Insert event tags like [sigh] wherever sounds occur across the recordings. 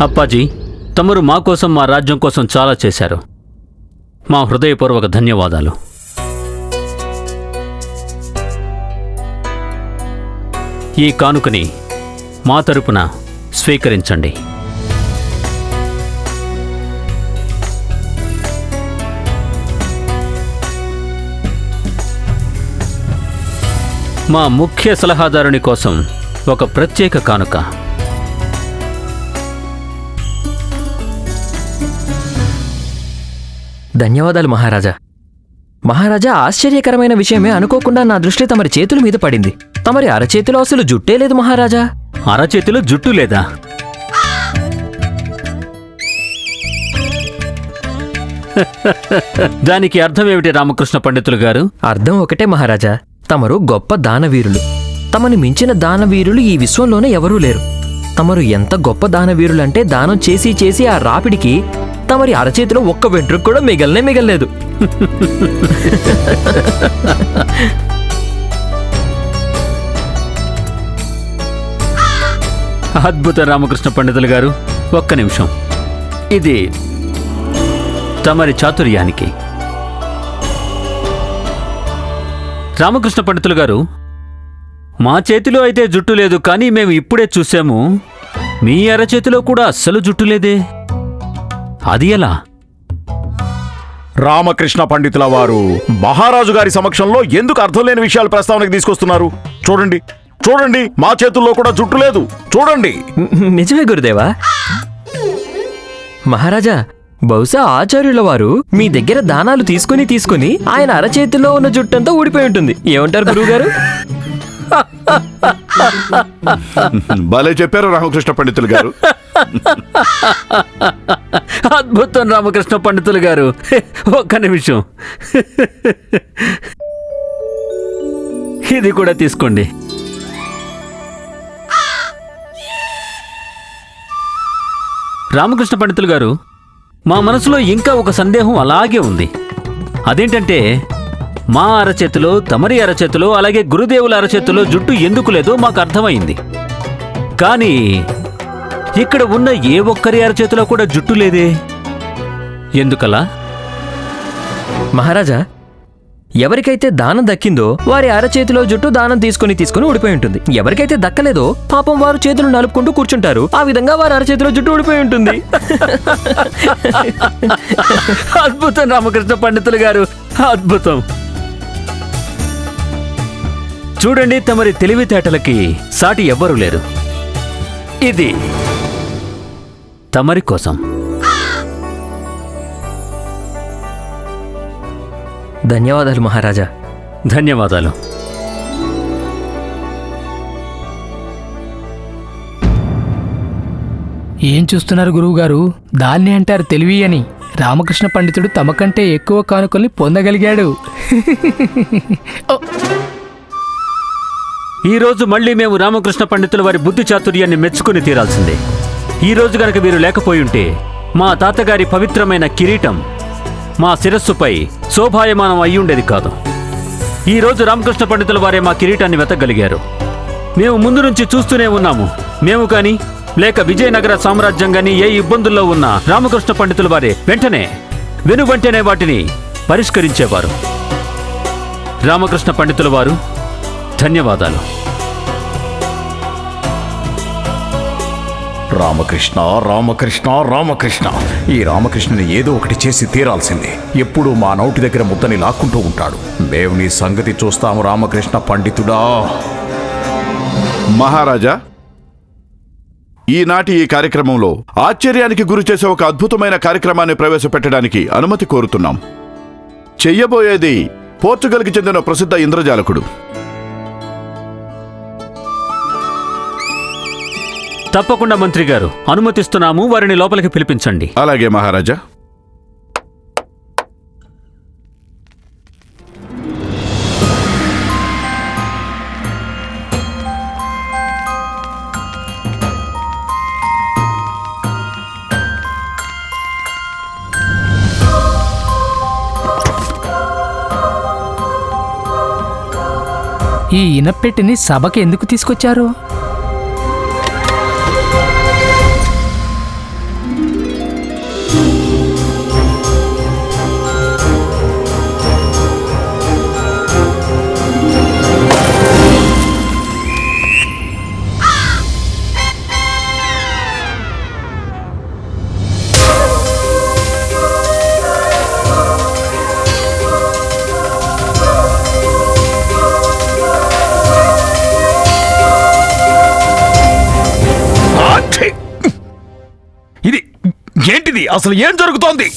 అప్పాజీ తమరు మా కోసం మా రాజ్యం కోసం చాలా చేశారు. మా హృదయపూర్వక ధన్యవాదాలు. ఈ కానుకని మా తరపున స్వీకరించండి. మా ముఖ్య సలహాదారుని కోసం ఒక ప్రత్యేక కానుక. ధన్యవాదాలు మహారాజా. మహారాజా ఆశ్చర్యకరమైన విషయమే అనుకోకుండా నా దృష్టి తమరి చేతుల మీద పడింది. తమరి అరచేతిలో అసలు జుట్టే లేదు మహారాజా. అరచేతిలో జుట్టు లేదా? [laughs] దానికి అర్థం ఏమిటి రామకృష్ణ పండితులు గారు? అర్థం ఒకటే మహారాజా. తమరు గొప్ప దానవీరులు. తమని మించిన దానవీరులు ఈ విశ్వంలోనే ఎవరూ లేరు. తమరు ఎంత గొప్ప దానవీరులంటే దానం చేసి చేసి ఆ రాపిడికి తమరి అరచేతిలో ఒక్క వెంట్రుకు కూడా మిగలనే మిగలలేదు. అద్భుత రామకృష్ణ పండితులు గారు ఒక్క నిమిషం. ఇది తమరి చాతుర్యానికి. రామకృష్ణ పండితులు గారు మా చేతిలో అయితే జుట్టు లేదు కానీ మేము ఇప్పుడే చూసాము మీ అరచేతిలో కూడా అస్సలు జుట్టు లేదే. అది ఎలా? రామకృష్ణ పండితుల వారు మహారాజు గారి సమక్షంలో ఎందుకు అర్థం లేని విషయాలు ప్రస్తావనకు తీసుకొస్తున్నారు? చూడండి చూడండి మా చేతుల్లో కూడా జుట్టు లేదు. చూడండి. నిజమే గురుదేవా. మహారాజా బహుశా ఆచార్యుల వారు మీ దగ్గర దానాలు తీసుకుని తీసుకుని ఆయన అరచేతిలో ఉన్న జుట్టంతా ఊడిపోయి ఉంటుంది. ఏమంటారు గురువుగారు? భలే చెప్పారు రామకృష్ణ పండితులు గారు. అద్భుతం రామకృష్ణ పండితులు గారు. ఒక్క నిమిషం. ఇది కూడా తీసుకోండి. రామకృష్ణ పండితులు గారు మా మనసులో ఇంకా ఒక సందేహం అలాగే ఉంది. అదేంటంటే మా అరచేతిలో తమరి అరచేతిలో అలాగే గురుదేవుల అరచేతిలో జుట్టు ఎందుకు లేదో మాకు అర్థమైంది. కానీ ఇక్కడ ఉన్న ఏ ఒక్కరి అరచేతిలో కూడా జుట్టు లేదే? ఎందుకలా? మహారాజా ఎవరికైతే దానం దక్కిందో వారి అరచేతిలో జుట్టు దానం తీసుకుని తీసుకుని ఊడిపోయి ఉంటుంది. ఎవరికైతే దక్కలేదో పాపం వారు చేతులు నలుపుకుంటూ కూర్చుంటారు. ఆ విధంగా వారి అరచేతిలో జుట్టు ఊడిపోయి ఉంటుంది. అద్భుతం రామకృష్ణ పండితులు గారు. అద్భుతం. చూడండి తమరి తెలివితేటలకి సాటి ఎవ్వరూ లేరు. ఇది తమరి కోసం. ధన్యవాదాలు మహారాజా. ధన్యవాదాలు. ఏం చూస్తున్నారు గురువుగారు? దాన్ని అంటారు తెలివి అని. రామకృష్ణ పండితుడు తమకంటే ఎక్కువ కానుకల్ని పొందగలిగాడు. ఓ, ఈ రోజు మళ్ళీ మేము రామకృష్ణ పండితుల వారి బుద్ధి చాతుర్యాన్ని మెచ్చుకుని తీరాల్సిందే. ఈ రోజు గనక వీరు లేకపోయి ఉంటే మా తాతగారి పవిత్రమైన కిరీటం మా శిరస్సుపై శోభాయమానం అయ్యుండేది కాదు. ఈ రోజు రామకృష్ణ పండితుల వారే మా కిరీటాన్ని వెతకగలిగారు. మేము ముందు నుంచి చూస్తూనే ఉన్నాము. మేము కానీ లేక విజయనగర సామ్రాజ్యం గాని ఏ ఇబ్బందుల్లో ఉన్న రామకృష్ణ పండితుల వారే వెంటనే వెనువెంటనే వాటిని పరిష్కరించేవారు. రామకృష్ణ పండితుల వారు ధన్యవాదాలు. రామకృష్ణ రామకృష్ణ రామకృష్ణ. ఈ రామకృష్ణని ఏదో ఒకటి చేసి తీరాల్సిందే. ఎప్పుడూ మా నోటి దగ్గర ముద్దని లాక్కుంటూ ఉంటాడు. మేము నీ సంగతి చూస్తాము రామకృష్ణ పండితుడా. మహారాజా ఈనాటి ఈ కార్యక్రమంలో ఆశ్చర్యానికి గురి చేసే ఒక అద్భుతమైన కార్యక్రమాన్ని ప్రవేశపెట్టడానికి అనుమతి కోరుతున్నాం. చెయ్యబోయేది పోర్చుగల్కి చెందిన ప్రసిద్ధ ఇంద్రజాలకుడు. తప్పకుండా మంత్రి గారు అనుమతిస్తున్నాము వారిని లోపలికి పిలిపించండి. అలాగే మహారాజా. ఈ ఇనపెట్టిని సభకి ఎందుకు తీసుకొచ్చారు? అసలు ఏం జరుగుతోంది?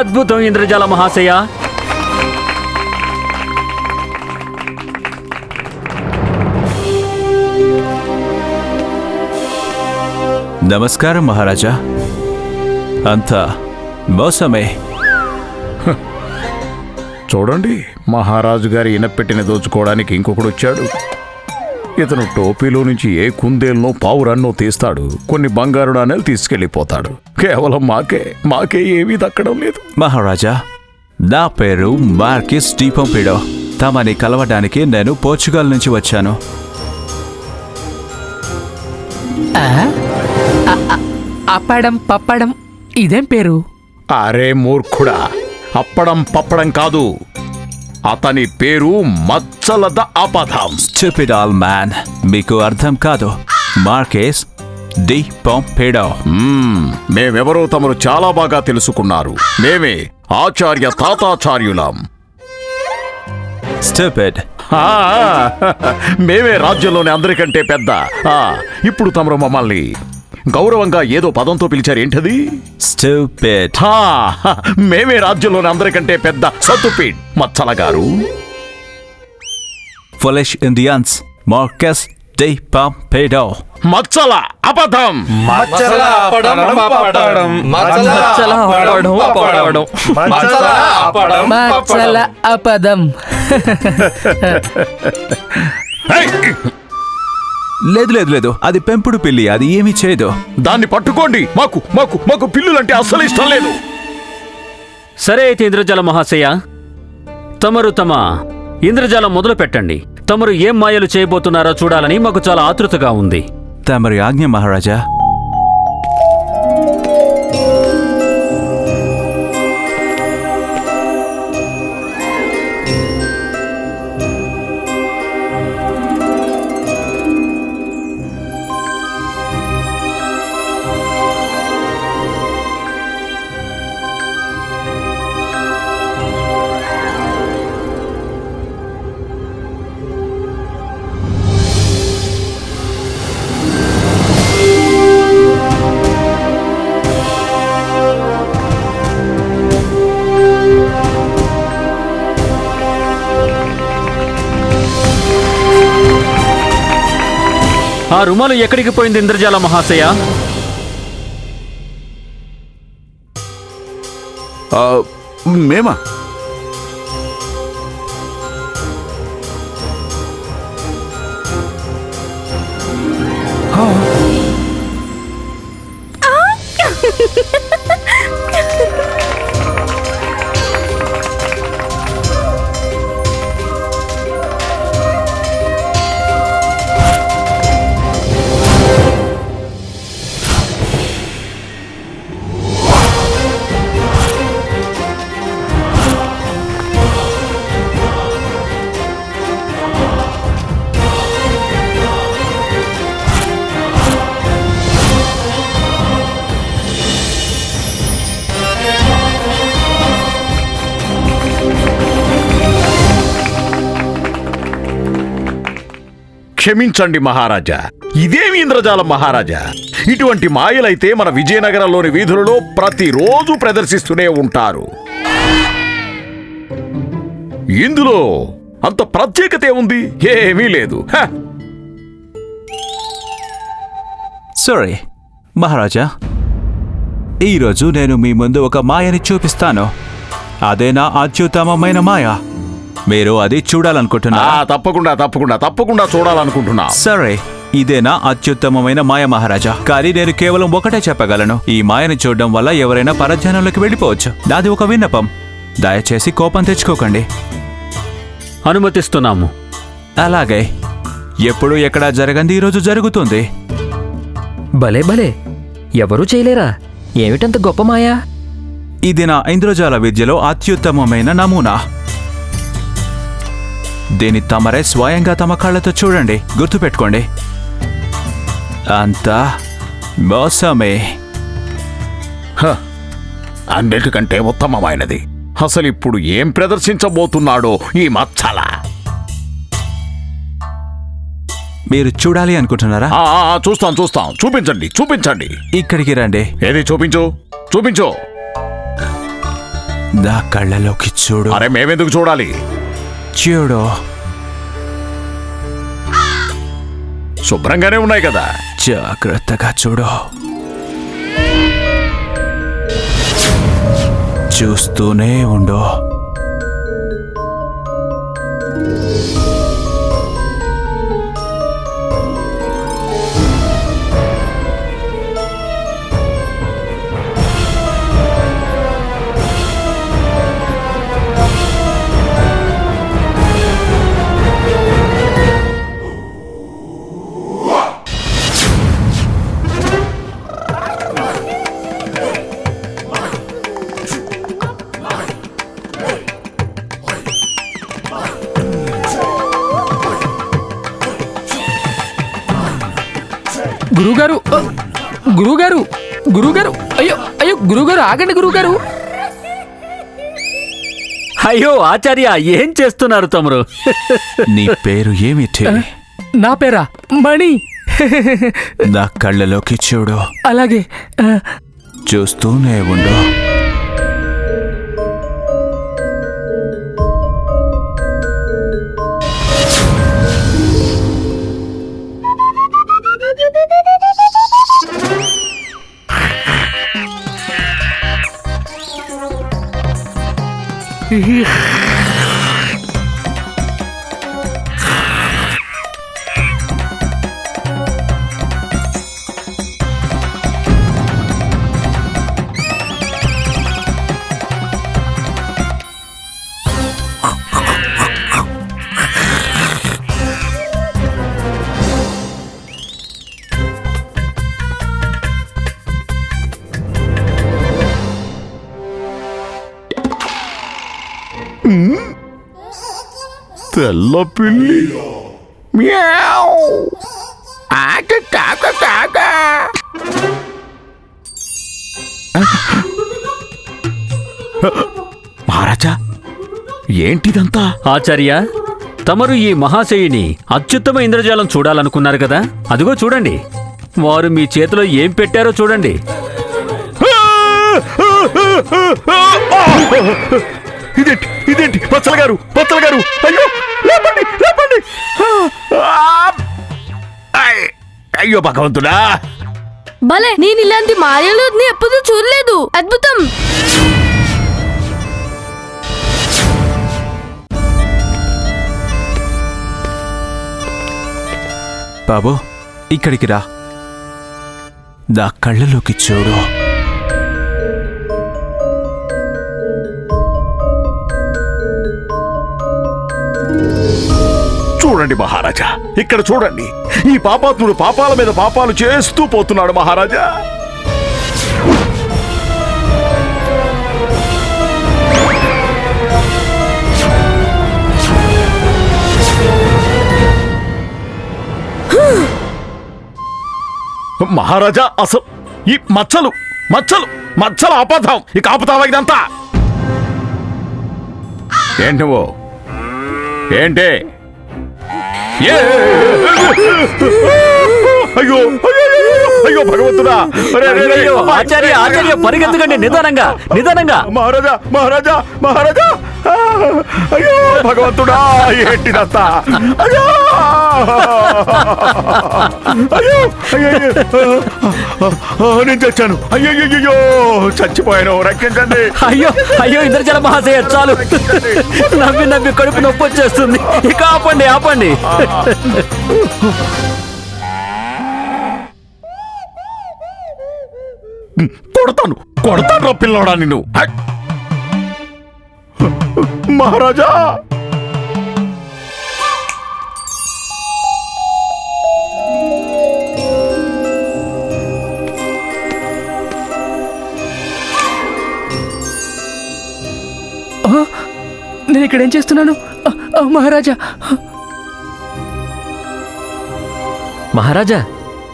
అద్భుతం ఇంద్రజాల మహాశయ. నమస్కారం మహారాజా. అంతా మోసమే. చూడండి మహారాజు గారి ఇనపెట్టిన దోచుకోవడానికి ఇంకొకడు వచ్చాడు. ఇతను టోపీలో నుంచి ఏ కుందేలనో పావురన్నో తీస్తాడు. కొన్ని బంగారు నాణేలు తీసుకెళ్ళిపోతాడు కేవలం మాకే మాకే ఏమీ దక్కడం లేదు. మహారాజా నా పేరు మార్కిస్ డీపంపిడో తమని కలవడానికి నేను పోర్చుగల్ నుంచి వచ్చాను. అప్పడం పప్పడం ఇదేం పేరు? అరే మూర్ఖుడా అప్పడం పప్పడం కాదు. అతని పేరు మచ్చలద అపథం స్టూపిడ్ ఆల్ మ్యాన్ మీకు అర్థం కాదు. Marques de Pampido. మేమెవరో తమరు చాలా బాగా తెలుసుకున్నారు. మేమే ఆచార్య తాతాచార్యులం. స్టూపిడ్ ఆ, మేమే రాజ్యంలోని అందరికంటే పెద్ద. ఆ, ఇప్పుడు తమరు మమ్మల్ని గౌరవంగా ఏదో పదంతో పిలిచారు ఏంటది? స్టూపిడ్ హా, మేమే రాజ్యంలోని అందరికంటే పెద్ద. సత్తుపీడ్ మచ్చల గారు. Foolish Indians Marques de Pampido. Machala అబద్ధం. మచ్చల అప్పడం, పప్పడం. మచ్చల అపదం. హై! లేదు లేదు లేదు. అది పెంపుడు పిల్లి అది ఏమీ చేయదు. దాన్ని పట్టుకోండి. మాకు మాకు మాకు పిల్లులంటే అస్సలు ఇష్టం లేదు. సరే అయితే ఇంద్రజాల మహాశయ తమరు తమ ఇంద్రజాలం మొదలు పెట్టండి తమరు ఏం మాయలు చేయబోతున్నారో చూడాలని మాకు చాలా ఆతృతగా ఉంది. తమరి ఆజ్ఞ మహారాజా రుమాలు ఎక్కడికి పోయింది ఇంద్రజాల మహాశయ మేమా Oh. క్షమించండి మహారాజా. ఇదేమి ఇంద్రజాలం మహారాజా. ఇటువంటి మాయలైతే మన విజయనగరంలోని వీధులలో ప్రతిరోజు ప్రదర్శిస్తూనే ఉంటారు. ఇందులో అంత ప్రత్యేకత ఉంది ఏమీ లేదు. సారీ మహారాజా. ఈరోజు నేను మీ ముందు ఒక మాయని చూపిస్తాను. అదే నా అత్యుత్తమమైన మాయ? మీరు అది ఆ, చూడాలనుకుంటున్నా తప్పకుండా తప్పకుండా తప్పకుండా చూడాలనుకుంటున్నా. సరే ఇదేనా అత్యుత్తమమైన మాయ మహారాజా? కానీ నేను కేవలం ఒకటే చెప్పగలను. ఈ మాయని చూడడం వల్ల ఎవరైనా పరధ్యానంలోకి వెళ్ళిపోవచ్చు. నాది ఒక విన్నపం. దయచేసి కోపం తెచ్చుకోకండి. అనుమతిస్తున్నాము. అలాగే. ఎప్పుడు ఎక్కడ జరగంది ఈరోజు జరుగుతుంది. భలే భలే. ఎవరూ చేయలేరా? ఏమిటంత గొప్ప మాయా? ఇది నా ఇంద్రజాల విద్యలో అత్యుత్తమమైన నమూనా. దీని తమరే స్వయంగా తమ కళ్ళతో చూడండి. గుర్తుపెట్టుకోండి. అంతా మోసమే. హ! అన్నిటికంటే ఉత్తమమైనది. అసలు ఇప్పుడు ఏం ప్రదర్శించబోతున్నాడో ఈ మచ్చల. మీరు చూడాలి అనుకుంటున్నారా? చూస్తాం చూస్తాం. చూపించండి చూపించండి. ఇక్కడికి రండి. ఏది చూపించు? చూపించు. నా కళ్ళలోకి చూడు. అరే మేమెందుకు చూడాలి? చూడు. శుభ్రంగానే ఉన్నాయి కదా. జాగ్రత్తగా చూడు. చూస్తూనే ఉండు. అయ్యో గురువుగారు అయ్యో ఆచార్య ఏం చేస్తున్నారు తమరు నీ పేరు ఏమిటి నా పేరా? మణి. నా కళ్ళలోకి చూడు. అలాగే చూస్తూనే ఉండు. తెల్ల పిల్లి మ్యావ్. ఆక కాక కాక. మహారాజా ఏంటిదంతా? ఆచార్య తమరు ఈ మహాశయుని అత్యుత్తమ ఇంద్రజాలం చూడాలనుకున్నారు కదా? అదిగో చూడండి. వారు మీ చేతిలో ఏం పెట్టారో చూడండి. ఇదేంటి? ఇదేంటి? పచ్చల గారు పచ్చల గారు అయ్యో లేపండి లేపండి. ఆయ్, అయ్యో భగవంతుడా. భలే నేను ఇలాంటి మాయలు ఎప్పుడూ చూడలేదు. అద్భుతం. బాబు ఇక్కడికి రా. నా కళ్ళలోకి చూడు. చూడండి మహారాజా ఇక్కడ చూడండి. ఈ పాపాత్ముడు పాపాల మీద పాపాలు చేస్తూ పోతున్నాడు మహారాజా. మహారాజా అసలు ఈ మచ్చలు మచ్చలు మచ్చలు ఆపదాం ఇక ఆపుతావా ఇదంతా? ఏంటి ఏంటి! అయ్యో అయ్యో, భగవంతుడా! ఆచార్య ఆచార్య పరిగెత్తుకండి నిదానంగా నిదానంగా! మహారాజా మహారాజా మహారాజా! అయ్యో భగవంతుడా ఏంటిదంతా అయ్యో. అయ్యో అయ్యో నేను చచ్చాను. అయ్యో అయ్యో చచ్చిపోయాను. రక్షించండి. అయ్యో అయ్యో ఇంద్రజల మహాశయ చాలు. నవ్వి నవ్వి కడుపు నొప్పి వచ్చేస్తుంది. ఇక ఆపండి ఆపండి. కొడతాను. కొడతాను రా పిల్లోడా నిన్ను. మహారాజా! నేను ఇక్కడ ఏం చేస్తున్నాను? మహారాజా! మహారాజా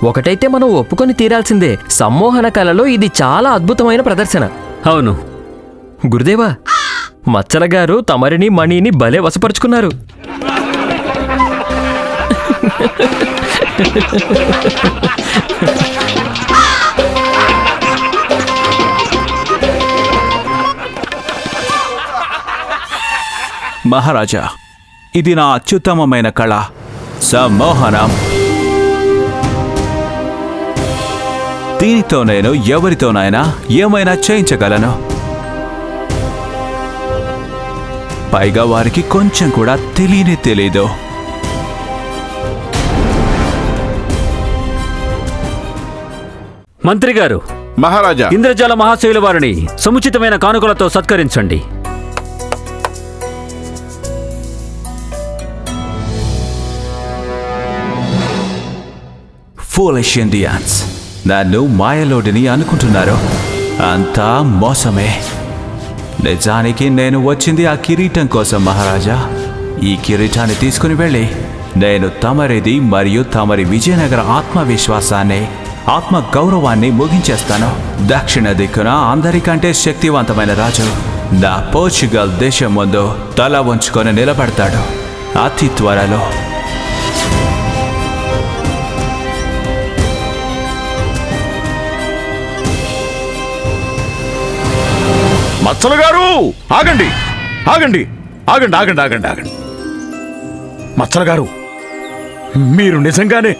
ఒకటైతే మనం ఒప్పుకొని తీరాల్సిందే. సమ్మోహన కళలో ఇది చాలా అద్భుతమైన ప్రదర్శన. అవును. గురుదేవా మచ్చలగారు తమరిని మణిని భలే వశపరుచుకున్నారు. మహారాజా ఇది నా అత్యుత్తమమైన కళ. సమ్మోహనం. దీనితో నేను ఎవరితోనైనా ఏమైనా చేయించగలను? పైగా వారికి కొంచెం కూడా తెలియనే తెలీదు. మంత్రి గారు మహారాజా. ఇంద్రజాల మహాశయుల వారిని సముచితమైన కానుకలతో సత్కరించండి. ఫూలిష్ ఇండియన్స్ నన్ను మాయలోడిని అనుకుంటున్నారు? అంతా మోసమే. నిజానికి నేను వచ్చింది ఆ కిరీటం కోసం మహారాజా. ఈ కిరీటాన్ని తీసుకుని వెళ్ళి నేను తమరిది మరియు తమరి విజయనగర ఆత్మవిశ్వాసాన్ని ఆత్మ గౌరవాన్ని ముగించేస్తాను. దక్షిణ దిక్కున అందరికంటే శక్తివంతమైన రాజు నా పోర్చుగల్ దేశం ముందు తల ఉంచుకొని నిలబడతాడు. అతి త్వరలో మచ్చలు గారు ఆగండి ఆగండి ఆగండి ఆగండి ఆగండి ఆగండి. మచ్చల గారు మీరు నిజంగానే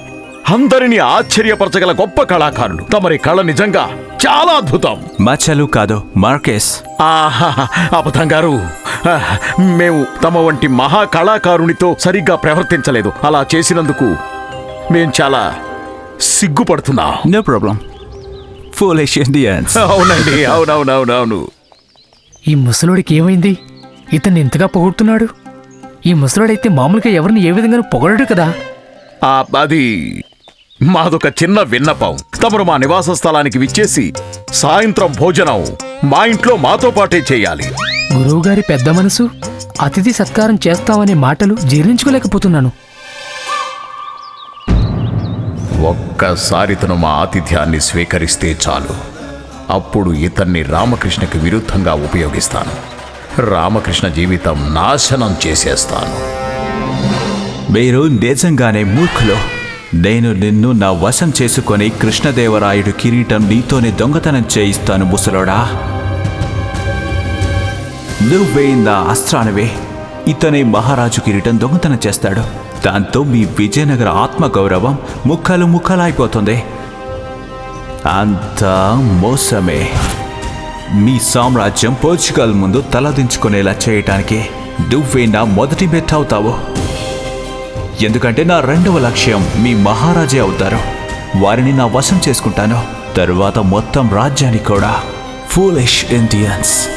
అందరినీ ఆశ్చర్యపరచగల గొప్ప కళాకారులు. తమరి కళ నిజంగా చాలా అద్భుతం. మచ్చలు కాదు మార్కెస్. ఆహా అబద్ధం గారు. మేము తమ వంటి మహా కళాకారునితో సరిగ్గా ప్రవర్తించలేదు. అలా చేసినందుకు మేం చాలా సిగ్గుపడుతున్నాం. నో ప్రాబ్లం ఫూలిష్ ఇండియన్స్ అవునండి అవునవునవునవును. ఈ ముసలోడికి ఏమైంది? ఇతన్ని ఇంతగా పొగుడుతున్నాడు? ఈ ముసలోడైతే మామూలుగా ఎవరిని ఏ విధంగా పొగడడు కదా? ఆ, అది మాదొక చిన్న విన్నపం. తమరు మా నివాస స్థలానికి విచ్చేసి సాయంత్రం భోజనం మా ఇంట్లో మాతో పాటే చేయాలి. గురువుగారి పెద్ద మనసు అతిథి సత్కారం చేస్తామనే మాటలు జీర్ణించుకోలేకపోతున్నాను. ఒక్కసారి తను మా ఆతిథ్యాన్ని స్వీకరిస్తే చాలు. అప్పుడు ఇతన్ని రామకృష్ణకి విరుద్ధంగా ఉపయోగిస్తాను. రామకృష్ణ జీవితం నాశనం చేసేస్తాను. మీరు నిజంగానే మూర్ఖులు. నేను నిన్ను నా వశం చేసుకొని కృష్ణదేవరాయుడు కిరీటం నీతోనే దొంగతనం చేయిస్తాను ముసలోడా. నువ్వే నా అస్త్రానివే ఇతనే మహారాజు కిరీటం దొంగతనం చేస్తాడు. దాంతో మీ విజయనగర ఆత్మగౌరవం ముక్కలు ముక్కలైపోతుంది అంతా మోసమే. మీ సామ్రాజ్యం పోర్చుగల్ ముందు తలదించుకునేలా చేయటానికి నువ్వే నా మొదటి మెట్టవుతావు ఎందుకంటే నా రెండవ లక్ష్యం మీ మహారాజే అవుతారు. వారిని నా వశం చేసుకుంటాను. తరువాత మొత్తం రాజ్యాన్ని కూడా. Foolish Indians